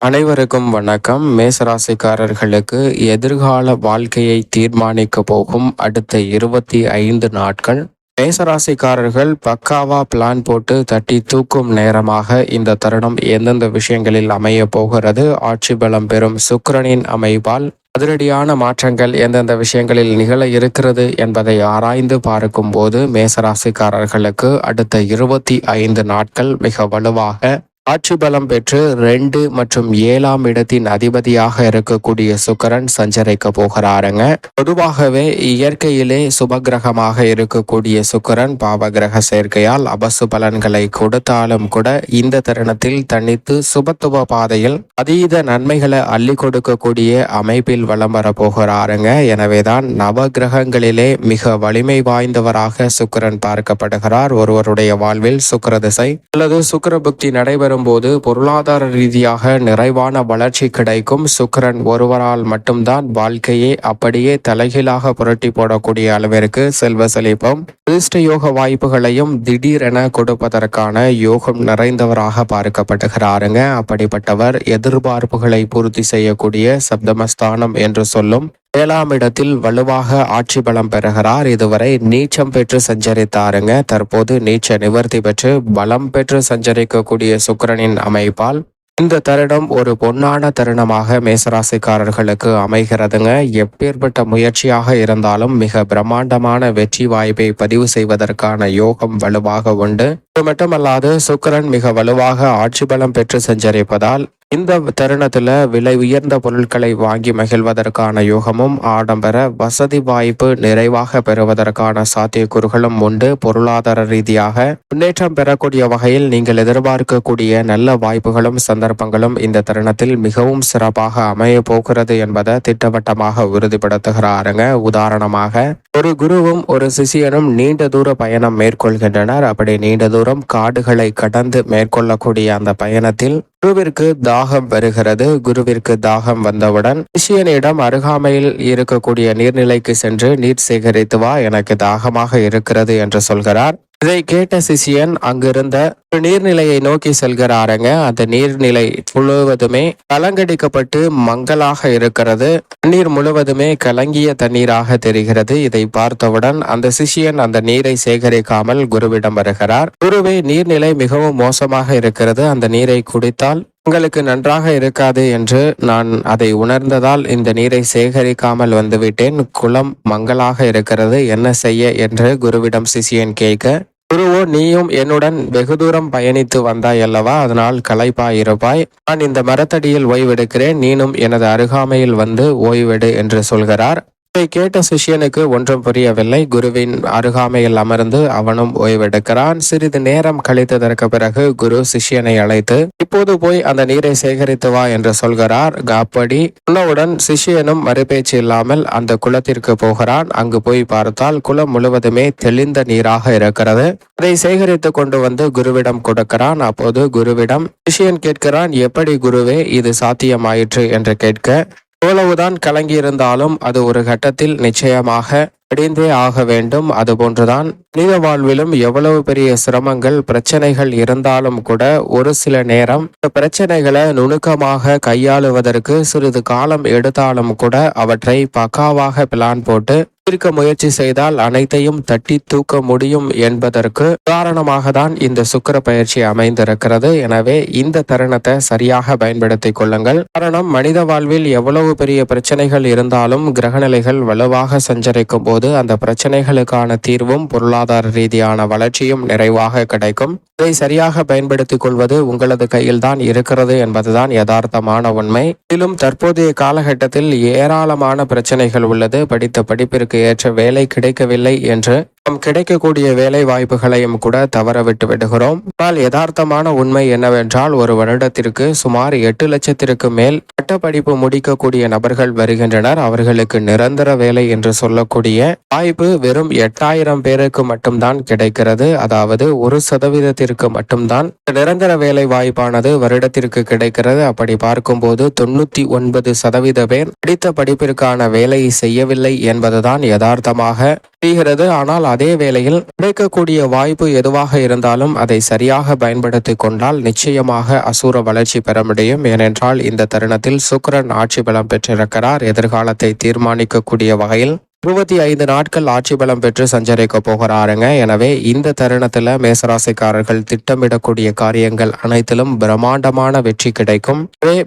அனைவருக்கும் வணக்கம். மேசராசிக்காரர்களுக்கு எதிர்கால வாழ்க்கையை தீர்மானிக்க போகும் அடுத்த இருபத்தி ஐந்து நாட்கள். மேசராசிக்காரர்கள் பக்காவா பிளான் போட்டு தட்டி தூக்கும் நேரமாக இந்த தருணம் எந்தெந்த விஷயங்களில் அமைய போகிறது? ஆட்சி பலம் பெறும் சுக்கரனின் அமைப்பால் அதிரடியான மாற்றங்கள் எந்தெந்த விஷயங்களில் நிகழ இருக்கிறது என்பதை ஆராய்ந்து பார்க்கும்போது மேசராசிக்காரர்களுக்கு அடுத்த இருபத்தி ஐந்து நாட்கள் மிக வலுவாக ஆட்சி பலம் பெற்று ரெண்டு மற்றும் ஏழாம் இடத்தின் அதிபதியாக இருக்கக்கூடிய சுக்கரன் சஞ்சரிக்க போகிறாருங்க. பொதுவாகவே இயற்கையிலே சுபகிரகமாக இருக்கக்கூடிய சுக்கரன் பாவகிரக சேர்க்கையால் அபசு பலன்களை கொடுத்தாலும் கூட இந்த தருணத்தில் தனித்து சுபத்துவ பாதையில் அதீத நன்மைகளை அள்ளி கொடுக்கக்கூடிய அமைப்பில் வலம் வர போகிறாருங்க. எனவேதான் நவ கிரகங்களிலே மிக வலிமை வாய்ந்தவராக சுக்கரன் பார்க்கப்படுகிறார். ஒருவருடைய வாழ்வில் சுக்கர திசை அல்லது சுக்கர புக்தி நடைபெறும் போது பொருளாதார ரீதியாக நிறைவான வளர்ச்சி கிடைக்கும். சுக்கரன் ஒருவரால் மட்டும்தான் வாழ்க்கையை அப்படியே தலைகீழாக புரட்டி போடக்கூடிய அளவிற்கு செல்வ செழிப்பும் அதிர்ஷ்ட யோக வாய்ப்புகளையும் திடீரென கொடுப்பதற்கான யோகம் நிறைந்தவராக பார்க்கப்படுகிறாருங்க அப்படிப்பட்டவர் எதிர்பார்ப்புகளை பூர்த்தி செய்யக்கூடிய சப்தமஸ்தானம் என்று சொல்லும் ஏழாம் இடத்தில் வலுவாக ஆட்சி பலம் பெறுகிறார். இதுவரை நீச்சம் பெற்று சஞ்சரித்தாருங்க. தற்போது நீச்ச நிவர்த்தி பெற்று பலம் பெற்று சஞ்சரிக்கக்கூடிய சுக்கரனின் அமைப்பால் இந்த தருணம் ஒரு பொன்னான தருணமாக மேசராசிக்காரர்களுக்கு அமைகிறதுங்க. எப்பேற்பட்ட முயற்சியாக இருந்தாலும் மிக பிரம்மாண்டமான வெற்றி வாய்ப்பை பதிவு செய்வதற்கான யோகம் வலுவாக உண்டு. மட்டுமல்லாது சுக்கரன் மிக வலுவாக ஆட்சி பலம் பெற்று சஞ்சரிப்பதால் இந்த தருணத்துல விலை உயர்ந்த பொருட்களை வாங்கி மகிழ்வதற்கான யோகமும் ஆடம்பர வசதி வாய்ப்பு நிறைவாக பெறுவதற்கான சாத்தியக்கூறுகளும் உண்டு. பொருளாதார ரீதியாக முன்னேற்றம் பெறக்கூடிய வகையில் நீங்கள் எதிர்பார்க்கக்கூடிய நல்ல வாய்ப்புகளும் சந்தர்ப்பங்களும் இந்த தருணத்தில் மிகவும் சிறப்பாக அமைய போகிறது என்பதை திட்டவட்டமாக உறுதிப்படுத்துகிறாருங்க. உதாரணமாக ஒரு குருவும் ஒரு சிஷியனும் நீண்ட தூர பயணம் மேற்கொள்கின்றனர். அப்படி நீண்ட தூரம் காடுகளை கடந்து மேற்கொள்ளக்கூடிய அந்த பயணத்தில் குருவிற்கு தாகம் வருகிறது. குருவிற்கு தாகம் வந்தவுடன் சிஷியனிடம் அருகாமையில் இருக்கக்கூடிய நீர்நிலைக்கு சென்று நீர் சேகரித்து வா எனக்கு தாகமாக இருக்கிறது என்று சொல்கிறார். இதை கேட்ட சிஷியன் அங்கிருந்த ஒரு நீர்நிலையை நோக்கி செல்கிறாருங்க. அந்த நீர்நிலை முழுவதுமே கலங்கடிக்கப்பட்டு மங்கலாக இருக்கிறது. தண்ணீர் முழுவதுமே கலங்கிய தண்ணீராக தெரிகிறது. இதை பார்த்தவுடன் அந்த சிஷியன் அந்த நீரை சேகரிக்காமல் குருவிடம் வருகிறார். குருவே நீர்நிலை மிகவும் மோசமாக இருக்கிறது. அந்த நீரை குடித்தால் உங்களுக்கு நன்றாக இருக்காது என்று நான் அதை உணர்ந்ததால் இந்த நீரை சேகரிக்காமல் வந்துவிட்டேன். குளம் மங்கலாக இருக்கிறது. என்ன செய்ய? என்று குருவிடம் சிஷியன் கேட்க குருவோ நீயும் என்னுடன் வெகு தூரம் பயணித்து வந்தாய் அல்லவா? அதனால் களைப்பாயிருப்பாய் நான் இந்த மரத்தடியில் ஓய்வெடுக்கிறேன். நீனும் எனது அருகாமையில் வந்து ஓய்வெடு என்று சொல்கிறார். இதை கேட்ட சிஷ்யனுக்கு ஒன்றும் புரியவில்லை. குருவின் அருகாமையில் அமர்ந்து அவனும் ஓய்வெடுக்கிறான். சிறிது நேரம் கழித்ததற்கு பிறகு குரு சிஷ்யனை அழைத்து இப்போது போய் அந்த நீரை சேகரித்து வா என்று சொல்கிறார். அப்படி சொன்னவுடன் சிஷ்யனும் மறுபேச்சு இல்லாமல் அந்த குளத்திற்கு போகிறான். அங்கு போய் பார்த்தால் குளம் முழுவதுமே தெளிந்த நீராக இருக்கிறது. அதை சேகரித்து கொண்டு வந்து குருவிடம் கொடுக்கிறான். அப்போது குருவிடம் சிஷ்யன் கேட்கிறான் எப்படி குருவே இது சாத்தியமாயிற்று? என்று கேட்க எவ்வளவுதான் கலங்கியிருந்தாலும் அது ஒரு கட்டத்தில் நிச்சயமாக அடைந்தே ஆக வேண்டும். அதுபோன்றுதான் மனித வாழ்விலும் எவ்வளவு பெரிய சிரமங்கள் பிரச்சனைகள் இருந்தாலும் கூட ஒரு சில நேரம் இந்த பிரச்சனைகளை நுணுக்கமாக கையாளுவதற்கு சிறிது காலம் எடுத்தாலும் கூட அவற்றை பக்காவாக பிளான் போட்டு தீர்க்க முயற்சி செய்தால் அனைத்தையும் தட்டி தூக்க முடியும் என்பதற்கு உதாரணமாக தான் இந்த சுக்கர பயிற்சி அமைந்திருக்கிறது. எனவே இந்த தருணத்தை சரியாக பயன்படுத்திக் கொள்ளுங்கள். காரணம் மனித வாழ்வில் எவ்வளவு பெரிய பிரச்சனைகள் இருந்தாலும் கிரகநிலைகள் வலுவாக சஞ்சரிக்கும் போது அந்த பிரச்சனைகளுக்கான தீர்வும் பொருளாதார ரீதியான வளர்ச்சியும் நிறைவாக கிடைக்கும். இதை சரியாக பயன்படுத்திக் கொள்வது உங்களது கையில் தான் இருக்கிறது என்பதுதான் யதார்த்தமான உண்மை. மேலும் தற்போதைய காலகட்டத்தில் ஏராளமான பிரச்சனைகள் உள்ளது. படித்த படிப்பிற்கு ஏற்ற வேலை கிடைக்கவில்லை என்று நாம் கிடைக்கக்கூடிய வேலை வாய்ப்புகளையும் கூட தவற விட்டு விடுகிறோம். ஆனால் யதார்த்தமான உண்மை என்னவென்றால் ஒரு வருடத்திற்கு சுமார் எட்டு லட்சத்திற்கு மேல் பட்டப்படிப்பு முடிக்கக்கூடிய நபர்கள் வருகின்றனர். அவர்களுக்கு நிரந்தர வேலை என்று சொல்லக்கூடிய வாய்ப்பு வெறும் எட்டாயிரம் பேருக்கு மட்டும்தான் கிடைக்கிறது. அதாவது ஒரு சதவீதத்திற்கு மட்டும்தான் நிரந்தர வேலை வாய்ப்பானது வருடத்திற்கு கிடைக்கிறது. அப்படி பார்க்கும்போது தொண்ணூத்தி ஒன்பது சதவீத பேர் படித்த படிப்பிற்கான வேலையை செய்யவில்லை என்பதுதான் யதார்த்தமாக தெரிகிறது ஆனால் அதே வேளையில் கிடைக்கக்கூடிய வாய்ப்பு எதுவாக இருந்தாலும் அதை சரியாக பயன்படுத்தி கொண்டால் நிச்சயமாக அசூர வளர்ச்சி பெற முடியும். ஏனென்றால் இந்த தருணத்தில் சுக்கரன் ஆட்சி பலம் பெற்றிருக்கிறார். எதிர்காலத்தை தீர்மானிக்கக்கூடிய வகையில் இருபத்தி ஐந்து நாட்கள் ஆட்சி பலம் பெற்று சஞ்சரிக்க போகிறாருங்க. எனவே இந்த தருணத்தில் மேசராசிக்காரர்கள் திட்டமிடக்கூடிய காரியங்கள் அனைத்திலும் பிரம்மாண்டமான வெற்றி கிடைக்கும்.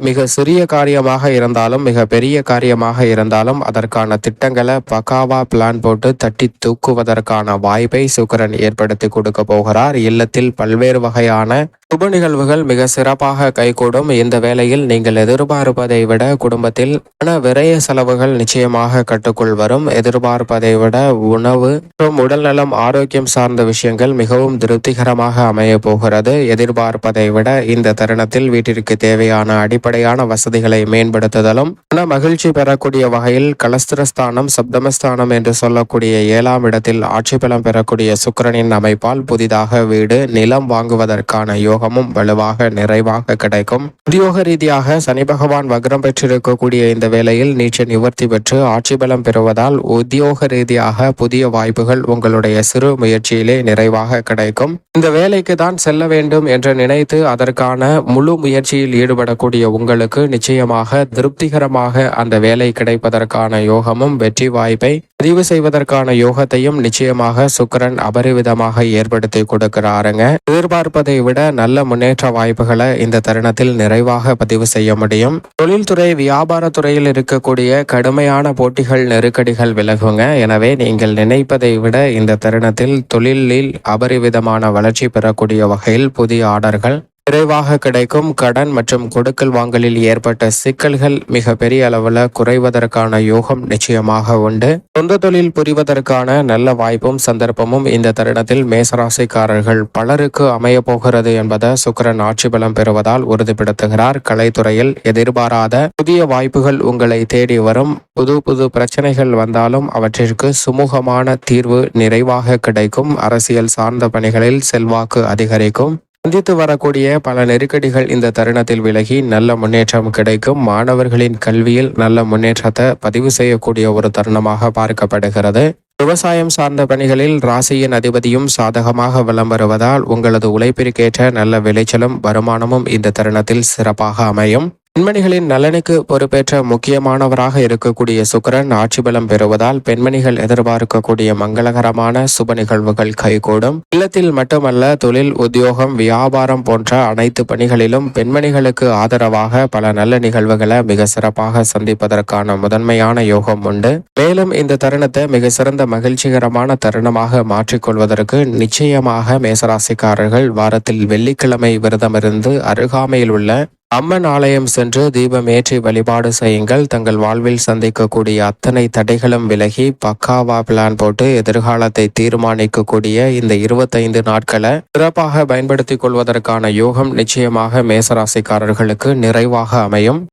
மிக சிறிய காரியமாக இருந்தாலும் மிக பெரிய காரியமாக இருந்தாலும் அதற்கான திட்டங்களை பக்காவா பிளான் போட்டு தட்டி தூக்குவதற்கான வாய்ப்பை சுக்கரன் ஏற்படுத்தி கொடுக்க போகிறார். இல்லத்தில் பல்வேறு வகையான சுப நிகழ்வுகள் மிக சிறப்பாக கைகூடும். இந்த வேளையில் நீங்கள் எதிர்பார்ப்பதை விட குடும்பத்தில் பண விரய செலவுகள் நிச்சயமாக கட்டுக்குள் வரும். எதிர்பார்ப்பதை விட உணவு மற்றும் உடல்நலம் ஆரோக்கியம் சார்ந்த விஷயங்கள் மிகவும் திருப்திகரமாக அமைய போகிறது. எதிர்பார்ப்பதை விட இந்த தருணத்தில் வீட்டிற்கு தேவையான அடிப்படையான வசதிகளை மேம்படுத்துதலும் மன மகிழ்ச்சி பெறக்கூடிய வகையில் கலஸ்திரஸ்தானம் சப்தமஸ்தானம் என்று சொல்லக்கூடிய ஏழாம் இடத்தில் ஆட்சி பலம் பெறக்கூடிய சுக்கிரனின் அமைப்பால் புதிதாக வீடு நிலம் வாங்குவதற்கான யோகமும் வலுவாக நிறைவாக கிடைக்கும். உத்தியோக ரீதியாக சனி பகவான் வக்ரம் பெற்றிருக்கக்கூடிய இந்த வேளையில் நீச்ச நிவர்த்தி பெற்று ஆட்சி பலம் பெறுவதால் உத்தியோக ரீதியாக புதிய வாய்ப்புகள் உங்களுடைய சிறு முயற்சியிலே நிறைவாக கிடைக்கும். இந்த வேலைக்கு தான் செல்ல வேண்டும் என்று நினைத்து அதற்கான முழு முயற்சியில் ஈடுபடக்கூடிய உங்களுக்கு நிச்சயமாக திருப்திகரமாக அந்த வேலை கிடைப்பதற்கான யோகமும் வெற்றி வாய்ப்பை பதிவு செய்வதற்கான யோகத்தையும் நிச்சயமாக சுக்கிரன் அபரிவிதமாக ஏற்படுத்தி கொடுக்கிறாருங்க. எதிர்பார்ப்பதை விட நல்ல முன்னேற்ற வாய்ப்புகளை இந்த தருணத்தில் நிறைவாக பதிவு செய்ய முடியும். தொழில்துறை வியாபாரத்துறையில் இருக்கக்கூடிய கடுமையான போட்டிகள் நெருக்கடிகள் விலகுங்க. எனவே நீங்கள் நினைப்பதை விட இந்த தருணத்தில் தொழிலில் அபரிவிதமான வளர்ச்சி பெறக்கூடிய வகையில் புதிய ஆர்டர்கள் விரைவாக கிடைக்கும் கடன் மற்றும் கொடுக்கல் வாங்கலில் ஏற்பட்ட சிக்கல்கள் மிக பெரிய அளவில் குறைவதற்கான யோகம் நிச்சயமாக உண்டு. சொந்த தொழில் புரிவதற்கான நல்ல வாய்ப்பும் சந்தர்ப்பமும் இந்த தருணத்தில் மேசராசிக்காரர்கள் பலருக்கு அமைய போகிறது என்பதை சுக்கரன் ஆட்சி பலம் பெறுவதால் உறுதிப்படுத்துகிறார். கலைத்துறையில் எதிர்பாராத புதிய வாய்ப்புகள் உங்களை தேடி வரும். புது புது பிரச்சனைகள் வந்தாலும் அவற்றிற்கு சுமூகமான தீர்வு நிறைவாக கிடைக்கும். அரசியல் சார்ந்த பணிகளில் செல்வாக்கு அதிகரிக்கும். சந்தித்து வரக்கூடிய பல நெருக்கடிகள் இந்த தருணத்தில் விலகி நல்ல முன்னேற்றம் கிடைக்கும். மாணவர்களின் கல்வியில் நல்ல முன்னேற்றத்தை பதிவு செய்யக்கூடிய ஒரு தருணமாக பார்க்கப்படுகிறது. விவசாயம் சார்ந்த பணிகளில் ராசியின் அதிபதியும் சாதகமாக வலம் வருவதால் உங்களது உழைப்பிற்கேற்ற நல்ல விளைச்சலும் வருமானமும் இந்த தருணத்தில் சிறப்பாக அமையும். பெண்மணிகளின் நலனுக்கு பொறுப்பேற்ற முக்கியமானவராக இருக்கக்கூடிய சுக்கிரன் ஆட்சி பலம் பெறுவதால் பெண்மணிகள் எதிர்பார்க்கக்கூடிய மங்களகரமான சுப நிகழ்வுகள் கைகூடும். இல்லத்தில் மட்டுமல்ல தொழில் உத்தியோகம் வியாபாரம் போன்ற அனைத்து பணிகளிலும் பெண்மணிகளுக்கு ஆதரவாக பல நல்ல நிகழ்வுகளை மிக சிறப்பாக சந்திப்பதற்கான முதன்மையான யோகம் உண்டு. மேலும் இந்த தருணத்தை மிக சிறந்த மகிழ்ச்சிகரமான தருணமாக மாற்றிக்கொள்வதற்கு நிச்சயமாக மேசராசிக்காரர்கள் வாரத்தில் வெள்ளிக்கிழமை விரதமிருந்து அருகாமையில் உள்ள அம்மன் ஆலயம் சென்று தீபம் ஏற்றி வழிபாடு செய்யுங்கள். தங்கள் வாழ்வில் சந்திக்கக்கூடிய அத்தனை தடைகளும் விலகி பக்காவா பிளான் போட்டு எதிர்காலத்தை தீர்மானிக்கக்கூடிய இந்த இருபத்தைந்து நாட்களை சிறப்பாக பயன்படுத்திக் கொள்வதற்கான யோகம் நிச்சயமாக மேசராசிக்காரர்களுக்கு நிறைவாக அமையும்.